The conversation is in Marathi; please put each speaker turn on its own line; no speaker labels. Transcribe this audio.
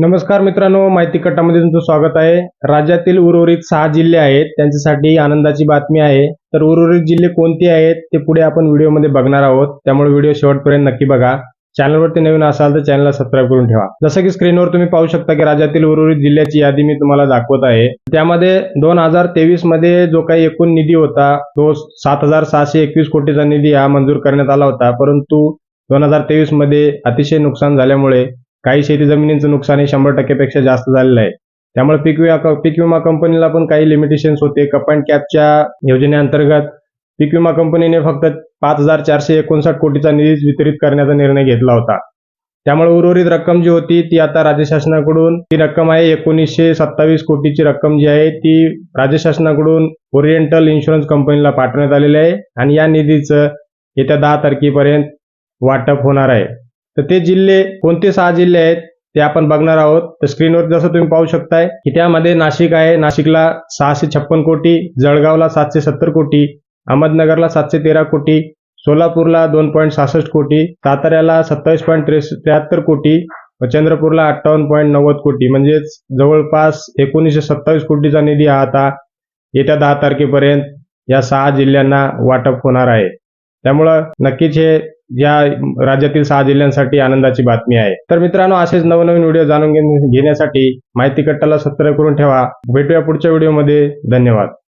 नमस्कार मित्रांनो माहिती कट्टामध्ये तुमचं स्वागत आहे. राज्यातील उर्वरित सहा जिल्हे आहेत त्यांच्यासाठी आनंदाची बातमी आहे. तर उर्वरित जिल्हे कोणते आहेत ते पुढे आपण व्हिडिओमध्ये बघणार आहोत. त्यामुळे व्हिडिओ शेवटपर्यंत नक्की बघा. चॅनलवरती नवीन असाल तर चॅनलला सबस्क्राईब करून ठेवा. जसं की स्क्रीनवर तुम्ही पाहू शकता की राज्यातील उर्वरित जिल्ह्याची यादी मी तुम्हाला दाखवत आहे. त्यामध्ये दोन हजार तेवीसमध्ये जो काही एकूण निधी होता तो सात हजार सहाशे एकवीस कोटीचा निधी हा मंजूर करण्यात आला होता. परंतु दोन हजार तेवीसमध्ये अतिशय नुकसान झाल्यामुळे काही शेती जमिनींचं नुकसान हे शंभर टक्केपेक्षा जास्त झालेलं आहे. त्यामुळे पीक विमा पीक विमा कंपनीला पण काही लिमिटेशन्स होते. कप अँड कॅपच्या योजनेअंतर्गत पीक विमा कंपनीने फक्त पाच हजार चारशे एकोणसाठ कोटीचा निधी वितरित करण्याचा निर्णय घेतला होता. त्यामुळे उर्वरित रक्कम जी होती ती आता राज्य शासनाकडून ती रक्कम आहे एकोणीसशे सत्तावीस कोटीची रक्कम जी आहे ती राज्य शासनाकडून ओरिएंटल इन्शुरन्स कंपनीला पाठवण्यात आलेली आहे. आणि या निधीचं येत्या दहा तारखेपर्यंत वाटप होणार आहे. तर ते जिल्हे कोणते सहा जिल्हे आहेत ते आपण बघणार आहोत. तर स्क्रीनवर जसं तुम्ही पाहू शकताय की त्यामध्ये नाशिक आहे. नाशिकला सहाशे छप्पन कोटी जळगावला सातशे सत्तर कोटी अहमदनगरला सातशे तेरा कोटी सोलापूरला दोन पॉईंट सहासष्ट कोटी साताऱ्याला सत्तावीस पॉईंट त्र्याहत्तर कोटी व चंद्रपूरला अठ्ठावन्न पॉईंट नव्वद कोटी. म्हणजेच जवळपास एकोणीसशे सत्तावीस कोटीचा निधी हा आता येत्या दहा तारखेपर्यंत या सहा जिल्ह्यांना वाटप होणार आहे. त्यामुळं नक्कीच हे या राज्यातील सहा जिल्ह्यांसाठी आनंदाची बातमी आहे. तर मित्रांनो असेच नवनवीन व्हिडिओ जाणून घेण्यासाठी माहिती कट्टाला सबस्क्राईब करून ठेवा. भेटूया पुढच्या व्हिडिओमध्ये धन्यवाद.